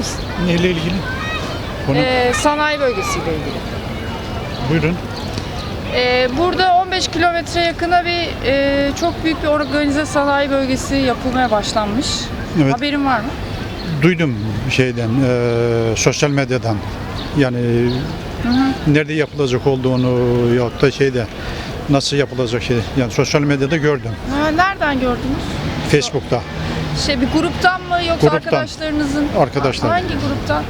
misin? Neyle ilgili? Konu Ee, sanayi bölgesiyle ilgili. buyurun. Ee, burada 15 kilometre yakına bir e, çok büyük bir organize sanayi bölgesi yapılmaya başlanmış. Evet. Haberin var mı? Duydum şeyden, eee, sosyal medyadan. Yani nerede yapılacak olduğunu yok da şeyde nasıl yapılacak şey. Yani sosyal medyada gördüm. Ha, nereden gördünüz? Facebook'ta. Şey bir gruptan mı yoksa Gruptan. arkadaşlarınızın? Arkadaşlar. Hangi gruptan?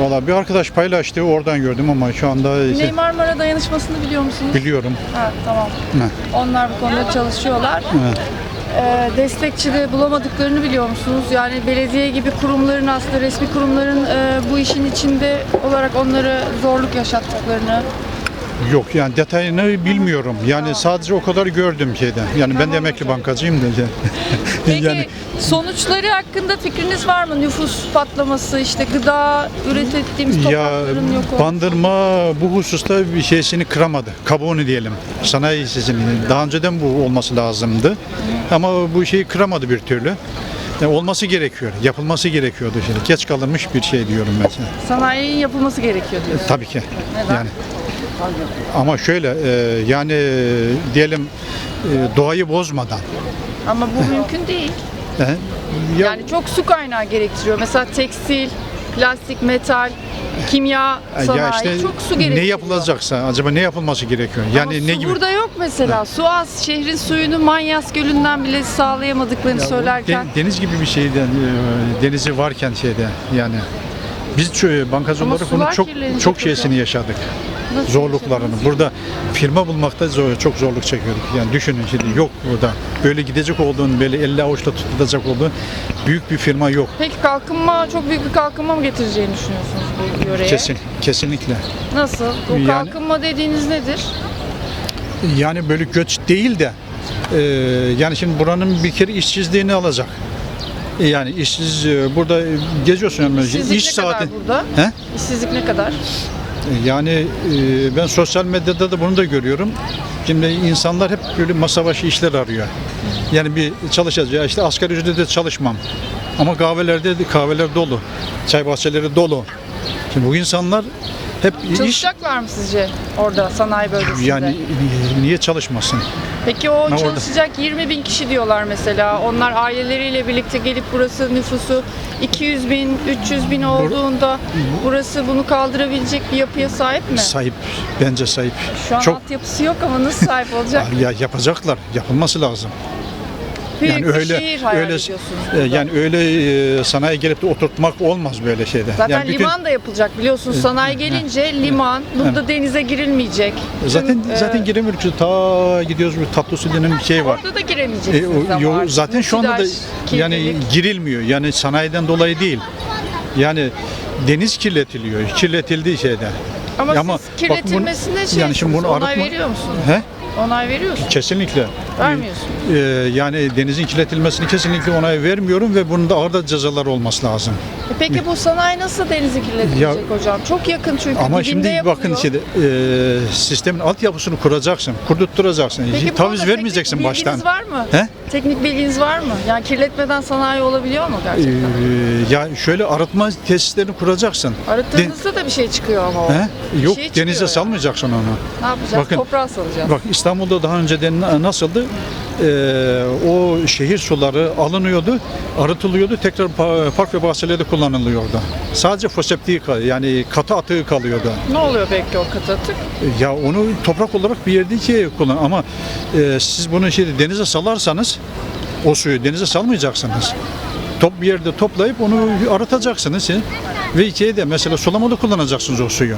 Valla bir arkadaş paylaştı oradan gördüm ama şu anda Güney Marmara Dayanışması'nı biliyor musunuz? biliyorum. Ha, tamam. Ne? Onlar bu konuda çalışıyorlar. Evet. Ee, destekçi de bulamadıklarını biliyor musunuz? Yani belediye gibi kurumların aslında resmi kurumların e, bu işin içinde olarak onları zorluk yaşattıklarını. Yok yani detayını bilmiyorum. Yani sadece o kadar gördüm şeyden. Yani ben de emekli bankacıyım da. Peki yani sonuçları hakkında fikriniz var mı? Nüfus patlaması, işte gıda üretettiğimiz ya toprakların yok olması. bandırma bu hususta bir şeysini kıramadı. Kabuğunu diyelim. Sanayi sesini. Daha önceden bu olması lazımdı. Ama bu şeyi kıramadı bir türlü. Yani olması gerekiyor. Yapılması gerekiyordu şimdi. Geç kalınmış bir şey diyorum ben sana. Sanayinin yapılması gerekiyor diyorsun. Tabii ki. Neden? Yani ama şöyle e, yani e, diyelim e, doğayı bozmadan. Ama bu mümkün değil. e, ya- Yani çok su kaynağı gerektiriyor. Mesela tekstil, plastik, metal, kimya sanayi ya işte çok su gerektiriyor. ne yapılacaksa acaba ne yapılması gerekiyor? Ama Yani su ne gibi? burada yok mesela. Su az. Şehrin suyunu Manyas Gölü'nden bile sağlayamadıklarını söylerken. de- deniz gibi bir şeyden e, denizi varken şeyde yani biz çö- bankacı Ama olarak bunu sular çok çok hocam. şeysini yaşadık. Zorluklarını. Burada firma bulmakta zor, çok zorluk çekiyorduk. Yani düşünün şimdi yok burada. Böyle gidecek olduğun, böyle elle avuçla tutulacak olduğun büyük bir firma yok. Peki kalkınma, çok büyük bir kalkınma mı getireceğini düşünüyorsunuz bu yöreye? Kesin, kesinlikle. Nasıl? O Yani- kalkınma dediğiniz nedir? Yani böyle göç değil de e, yani şimdi buranın bir kere işsizliğini alacak. E, Yani işsiz e, burada geziyorsun yani İşsizlik iş ne kadar saati. burada? He? İşsizlik ne kadar? Yani e, ben sosyal medyada da bunu da görüyorum. Şimdi insanlar hep böyle masa başı işler arıyor. Yani bir çalışacağız ya işte asgari ücretle çalışmam. Ama kahvelerde de kahveler dolu. Çay bahçeleri dolu. Şimdi bu insanlar hep iş Çalışacaklar mı sizce orada sanayi bölgesinde? yani e, niye çalışmasın? Peki o orada- çalışacak 20 bin kişi diyorlar mesela. Onlar aileleriyle birlikte gelip burası nüfusu 200 bin, 300 bin olduğunda burası bunu kaldırabilecek bir yapıya sahip mi? Sahip bence sahip. Şu an Çok altyapısı yok ama nasıl sahip olacak? ya yapacaklar. Yapılması lazım. Büyük yani bir öyle şehir hayal öyle ediyorsunuz e, burada. yani öyle e, sanayi gelip de oturtmak olmaz böyle şeyde. Zaten yani bütün- liman da yapılacak biliyorsun sanayi gelince liman, burada denize girilmeyecek. Zaten Tüm, e, zaten giremiyoruz. Ta gidiyoruz bir tatlı denen bir şey var. Orada da E, giremeyeceksiniz o- ama yo- artık. zaten şu anda da Müsilaj, yani kirlilik. girilmiyor. Yani sanayiden dolayı değil. Yani deniz kirletiliyor. Kirletildiği şeyde. ama, siz bak kirletilmesine bunu- şey yani şimdi bunu onay arıtma- veriyor musunuz? He? Onay veriyorsun. Kesinlikle. Vermiyorsun. Ee, yani denizin kirletilmesini kesinlikle onay vermiyorum ve bunun da ağır cezalar olması lazım. E Peki bu sanayi nasıl denizi kirletecek Ya- hocam? Çok yakın çünkü Ama dibinde şimdi yapılıyor. bakın şimdi e, sistemin altyapısını kuracaksın, kurdurtturacaksın. Peki bu Taviz konuda vermeyeceksin teknik baştan. bilginiz var mı? He? Teknik bilginiz var mı? Yani kirletmeden sanayi olabiliyor mu gerçekten? Ee, ya şöyle arıtma tesislerini kuracaksın. Arıttığınızda da bir şey çıkıyor ama o. He? Yok şey denize yani. salmayacaksın onu. Ne yapacağız? Bakın- Toprağa salacağız. Bak İstanbul'da daha önceden na- nasıldı? Ee, o şehir suları alınıyordu, arıtılıyordu, tekrar pa- park ve bahçelerde kullanılıyordu. Sadece foseptiği yani katı atığı kalıyordu. Ne oluyor peki o katı atık? Ya onu toprak olarak bir yerde ki kullan ama e, siz bunu şey denize salarsanız o suyu denize salmayacaksınız. Top bir yerde toplayıp onu arıtacaksınız. e. Ve içeri de mesela sulamada kullanacaksınız o suyu.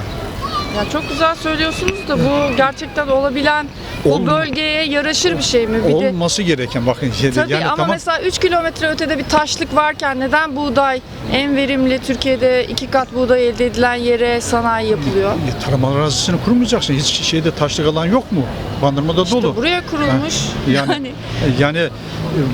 Ya çok güzel söylüyorsunuz da bu gerçekten olabilen o bölgeye yaraşır bir şey mi? Bir de Olması gereken bakın şeyde Tabii yani ama tamam mesela 3 kilometre ötede bir taşlık varken neden buğday en verimli Türkiye'de iki kat buğday elde edilen yere sanayi yapılıyor? E, tarım arazisini kurmayacaksın. Hiç şeyde taşlık alan yok mu? Bandırmada dolu. buraya kurulmuş. Yani yani yani e,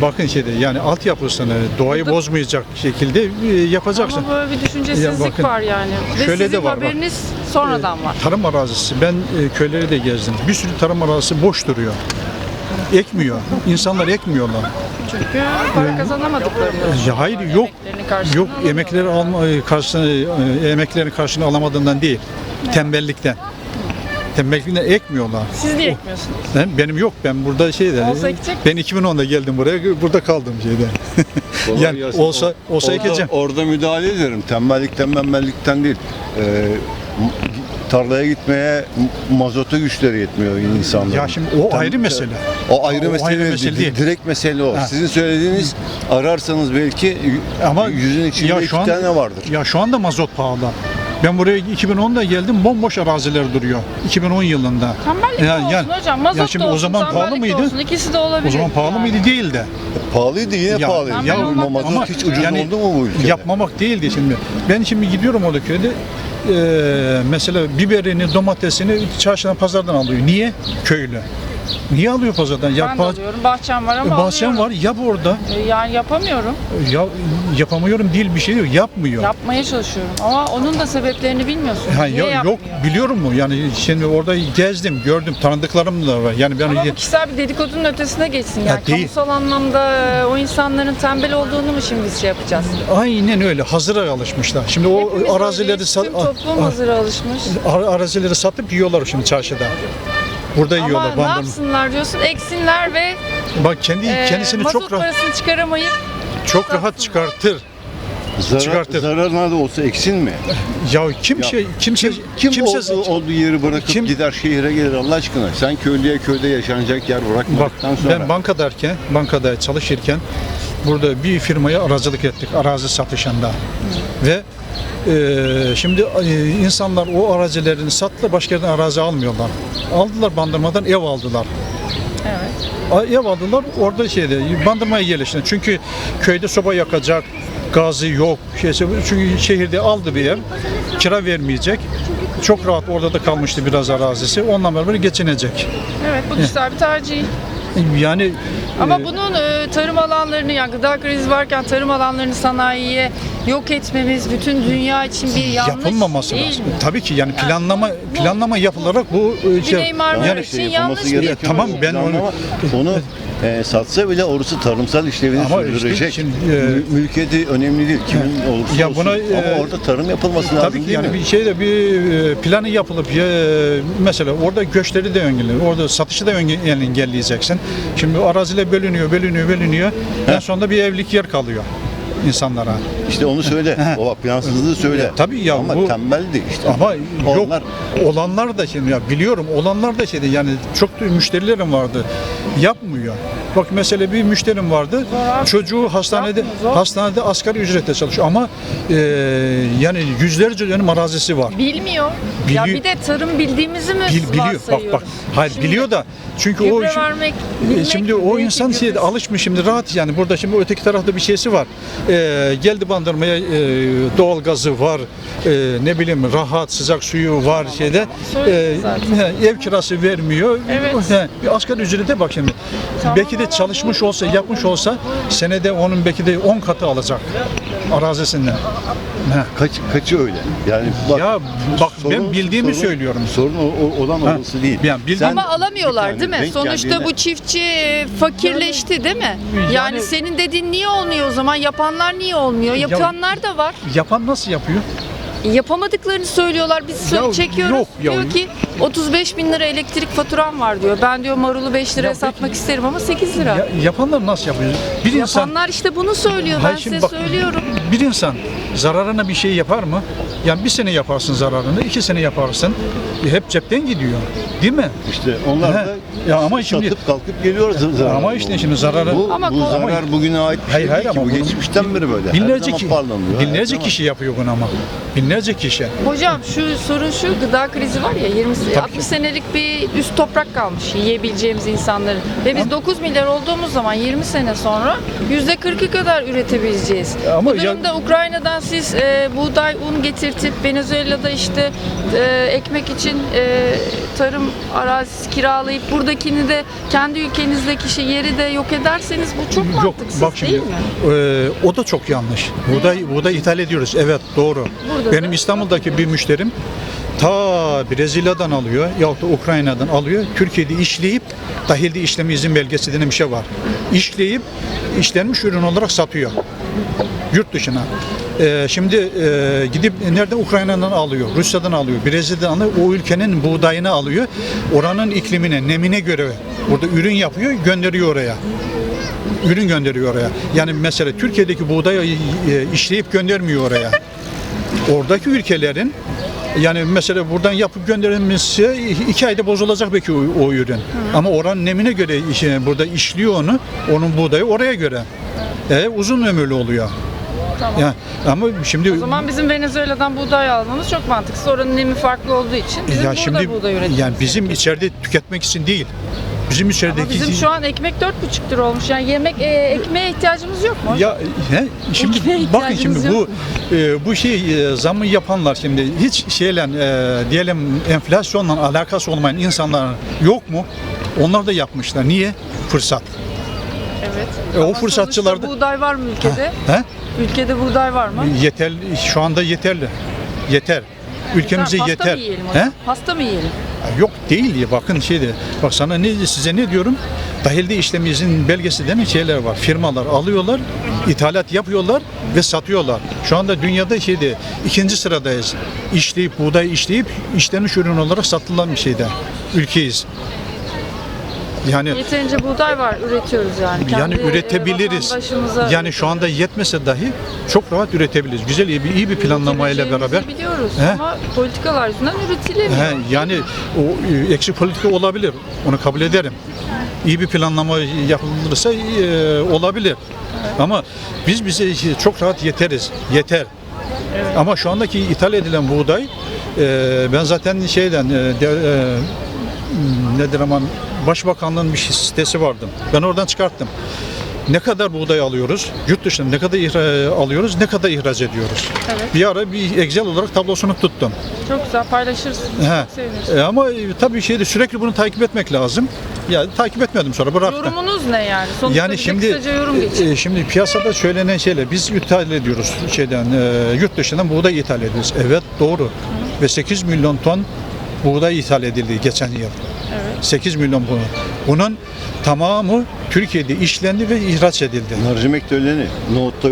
bakın şeyde yani altyapısını doğayı Burada- bozmayacak şekilde e, yapacaksın. ama böyle bir düşüncesizlik Ya bakın, var yani. Ve şöyle sizin de var bak. haberiniz sonradan var. Tarım arazisi. Ben e, köyleri de gezdim. Bir sürü tarım arazisi boş duruyor. Ekmiyor. İnsanlar ekmiyorlar. Çünkü para kazanamadıkları. Ya hayır yok. Yok emekleri alma karşısını e, emeklerin karşılığını alamadığından değil. Tembellikten. Tembellikten ekmiyorlar. Siz niye ekmiyorsunuz? Ben, benim yok ben burada şeyde. Olsa ekecek Ben 2010'da geldim buraya. Burada kaldım şeyde. Kolay yani gelsin. olsa olsa orada, ekeceğim. Orada müdahale ederim. Tembellikten tembellikten değil. Ee, m- tarlaya gitmeye m- mazota güçleri yetmiyor insanların. Ya şimdi o Tem- ayrı mesele. O ayrı O mesele, ayrı değil. mesele değil. Direkt mesele o. Ha. Sizin söylediğiniz ararsanız belki y- Ama yüzün içinde ya iki şu an, tane vardır. Ya şu anda mazot pahalı. Ben buraya 2010'da geldim bomboş araziler duruyor. 2010 yılında. Tembellik Ya- olsun ya- hocam. Mazot ya şimdi da o olsun, zaman pahalı de mıydı? Olsun. İkisi de olabilir. O zaman pahalı yani. mıydı? Değildi. Pahalıydı yine Ya- pahalıydı. ya- Ama mazot ama hiç ucuz yani oldu mu bu ülkede? Yapmamak değildi şimdi. Ben şimdi gidiyorum orada köyde. eee, mesela biberini, domatesini çarşıdan, pazardan alıyor. Niye? Köylü. Niye alıyor pazardan? Ya Ben de alıyorum. Bahçem var ama bahçem alıyorum. var, yap orada. E, Yani yapamıyorum. Ya yapamıyorum değil bir şey yok. Yapmıyor. Yapmaya çalışıyorum. Ama onun da sebeplerini bilmiyorsun. Ha, Niye yok yapmıyor? biliyorum mu? Yani şimdi orada gezdim, gördüm, tanıdıklarım da var. Yani ben Ama bu kişisel bir dedikodunun ötesine geçsin. Yani değil. kamusal anlamda e, o insanların tembel olduğunu mu şimdi biz şey yapacağız? aynen öyle hazıra alışmışlar. Şimdi o Hepimiz arazileri öyleyiz. sat, Tüm toplum a- hazıra alışmış. a- arazileri satıp yiyorlar şimdi çarşıda. Burada Ama yiyorlar. ne bandırma. yapsınlar diyorsun? Eksinler ve Bak kendi e, kendisini mazot çok rahat parasını çıkaramayıp çok rahat çıkartır. Zarar, çıkartır. zararına da olsa eksin mi? Ya kim şey kimse Kim kimse o- olduğu yeri bırakıp Kim- gider şehire gelir Allah aşkına? Sen köylüye köyde yaşanacak yer Bak bırakmadıktan sonra. ben bankadayken, bankada çalışırken burada bir firmaya aracılık ettik arazi satışında. Ve e, şimdi e, insanlar o arazilerini sattılar başka yerden arazi almıyorlar. Aldılar bandırmadan ev aldılar. evet. A- Ev aldılar orada şeyde bandırmaya yerleştiler. Çünkü köyde soba yakacak gazı yok. Şeyse, çünkü şehirde aldı bir ev. Kira vermeyecek. Çok rahat orada da kalmıştı biraz arazisi. Onunla beraber geçinecek. Evet bu kişisel bir tercih. Yani Ama e, bunun e, tarım alanlarını yani gıda krizi varken tarım alanlarını sanayiye yok etmemiz bütün dünya için bir yanlış yapılmaması değil lazım. mi? Tabii ki yani planlama bu- planlama yapılarak bu e, şey, yani için yapılması yanlış bir- Ya tamam, ben onu- onu e, satsa bile orası tarımsal işlevini Ama işte sürdürecek. şimdi, e, Mü- mülkiyeti önemli değil. Kimin olursa Ya olsun. buna, Ama e, orada tarım yapılması lazım Tabii ki değil yani mi? bir şeyde bir e, planı yapılıp ya, mesela orada göçleri de engelliyor. Orada satışı da enge- engelleyeceksin. Şimdi araziler bölünüyor, bölünüyor, bölünüyor. En sonunda bir evlilik yer kalıyor insanlara. İşte onu söyle. o bak plansızlığı söyle. Tabii ya, Ama bu- tembeldi işte. Ama yok Onlar olanlar da şimdi ya biliyorum olanlar da şeyde yani çok da müşterilerim vardı. Yapmıyor. Bak mesela bir müşterim vardı. Çocuğu hastanede hastanede asgari ücretle çalışıyor ama e, yani yüzlerce dönüm arazisi var. Bilmiyor. Ya Biliyor. bir de tarım bildiğimizi mi Bil, biliyor. Bak bak. Hayır Şimdi biliyor da çünkü o işi- vermek, e, bilmek şimdi o insan şeyde alışmış şimdi rahat yani burada şimdi öteki tarafta bir şeysi var. E, geldi bandırmaya e, doğal gazı var. E, ne bileyim rahat sıcak suyu var şeyde. Söyledim E, he, ev kirası vermiyor. Evet. He, bir asgari ücrete bak şimdi. Tamam belki de çalışmış olsa, yapmış olsa senede onun belki de 10 katı alacak arazisinden. He. kaç kaçı öyle. Yani bak Ya bak ben bildiğimi söylüyorum. Sorun o, o- olan Ha. orası değil. Yani bildiğim- Sen Ama alamıyorlar bir değil mi? denk Sonuçta geldiğine- bu çiftçi e, fakirleşti değil mi? Yani, Yani- senin dediğin niye olmuyor o zaman? Yapanlar niye olmuyor? Yapanlar da var. Yapan nasıl yapıyor? Yapamadıklarını söylüyorlar. Biz sö- Ya çekiyoruz. yok ya. diyor ki 35 bin lira elektrik faturam var diyor. Ben diyor marulu 5 liraya Ya satmak isterim ama 8 lira. Ya, yapanlar nasıl yapıyor? Bir insan Yapanlar işte bunu söylüyor. Hayır, ben şimdi size bak, söylüyorum. Bir insan zararına bir şey yapar mı? Yani bir sene yaparsın zararını, iki sene yaparsın. E, hep cepten gidiyor. Değil mi? İşte onlar da. Ya ama şimdi- satıp kalkıp geliyor zar- zararlı Ama işte şimdi zararı- Bu, Ama bu zarar bugüne ait bir Hayır, şey hayır değil ki. ama Bu bunu- geçmişten beri böyle. Binlerce ki, binlerce zaman. kişi yapıyor bunu ama. Binlerce kişi. Hocam şu sorun şu gıda krizi var ya 20 Tabii 60 ki. senelik bir üst toprak kalmış yiyebileceğimiz insanların. Ve biz 9 milyar olduğumuz zaman 20 sene sonra %40'ı kadar üretebileceğiz. Ama Bu ya- durumda Ukrayna'dan siz e, buğday, un getirtip Venezuela'da işte e, ekmek için e, tarım arazisi kiralayıp buradakini de kendi ülkenizdeki şey yeri de yok ederseniz bu çok Yok mantıksız bak şimdi değil mi? e, o da çok yanlış. Buğday, buğday ithal ediyoruz. Evet doğru. Burada Benim da- İstanbul'daki bir müşterim ta Brezilya'dan alıyor yahut da Ukrayna'dan alıyor. Türkiye'de işleyip dahilde işleme izin belgesi denen bir şey var. İşleyip işlenmiş ürün olarak satıyor. Yurt dışına. Ee, şimdi e, gidip nerede Ukrayna'dan alıyor, Rusya'dan alıyor, Brezilya'dan alıyor. O ülkenin buğdayını alıyor. Oranın iklimine, nemine göre burada ürün yapıyor, gönderiyor oraya ürün gönderiyor oraya. Yani mesela Türkiye'deki buğdayı e, işleyip göndermiyor oraya. Oradaki ülkelerin yani mesela buradan yapıp gönderilmesi iki ayda bozulacak belki o, o ürün. Ama oranın nemine göre işe- burada işliyor onu, onun buğdayı oraya göre. E, uzun ömürlü oluyor. Tamam. Yani, ama şimdi O zaman bizim Venezuela'dan buğday almamız çok mantıksız. Oranın nemi farklı olduğu için bizim ya burada şimdi buğday üretimimiz yani bizim gerekiyor. içeride tüketmek için değil. Bizim içerideki Ama bizim şu an ekmek 4,5 lira olmuş. Yani yemek e, ekmeğe ihtiyacımız yok mu? Ya he, şimdi bakın şimdi bu e, bu şey e, zamı yapanlar şimdi hiç şeyle e, diyelim enflasyonla alakası olmayan insanlar yok mu? Onlar da yapmışlar. Niye? Fırsat. Evet. E, o Ama fırsatçılar sonuçta da- buğday var mı ülkede? He? Ülkede buğday var mı? Yeterli şu anda yeterli. Yeter. Ülkemize Pasta yeter. mı yiyelim He? Pasta mı yiyelim? Yok değil ya bakın şeyde. Bak sana ne size ne diyorum? Dahilde işlemi izin belgesi denen şeyler var. Firmalar alıyorlar, ithalat yapıyorlar ve satıyorlar. Şu anda dünyada şeyde ikinci sıradayız. İşleyip buğday işleyip işlenmiş ürün olarak satılan bir şeyde. Ülkeyiz. Yani Yeterince buğday var, üretiyoruz yani. yani Kendi, e, üretebiliriz. Yani şu anda yetmese dahi çok rahat üretebiliriz. Güzel iyi bir, iyi bir planlamayla beraber. biliyoruz He? ama politikalar yüzünden üretilemiyor. He, yani o e, eksik politika olabilir. Onu kabul ederim. İyi bir planlama yapılırsa e, olabilir. Ama biz bize çok rahat yeteriz. Yeter. Ama şu andaki ithal edilen buğday e, ben zaten şeyden e, de- e, nedir aman Başbakanlığın bir sitesi vardı. Ben oradan çıkarttım. Ne kadar buğday alıyoruz? Yurt dışında ne kadar ihra- alıyoruz? Ne kadar ihraç ediyoruz? Evet. Bir ara bir Excel olarak tablosunu tuttum. Çok güzel paylaşırsınız. He. Çok seviniriz. E, ama e, tabii şeyde sürekli bunu takip etmek lazım. Ya takip etmedim sonra bıraktım. Yorumunuz ne yani? Sonuçta yani şimdi kısaca yorum geçin. e, şimdi piyasada söylenen şeyler biz ithal ediyoruz şeyden e, yurt dışından buğday ithal ediyoruz. Evet doğru. Ve 8 milyon ton buğday ithal edildi geçen yıl. Evet. 8 milyon bunu. Bunun tamamı Türkiye'de işlendi ve ihraç edildi. Mercimek ne? Nohutta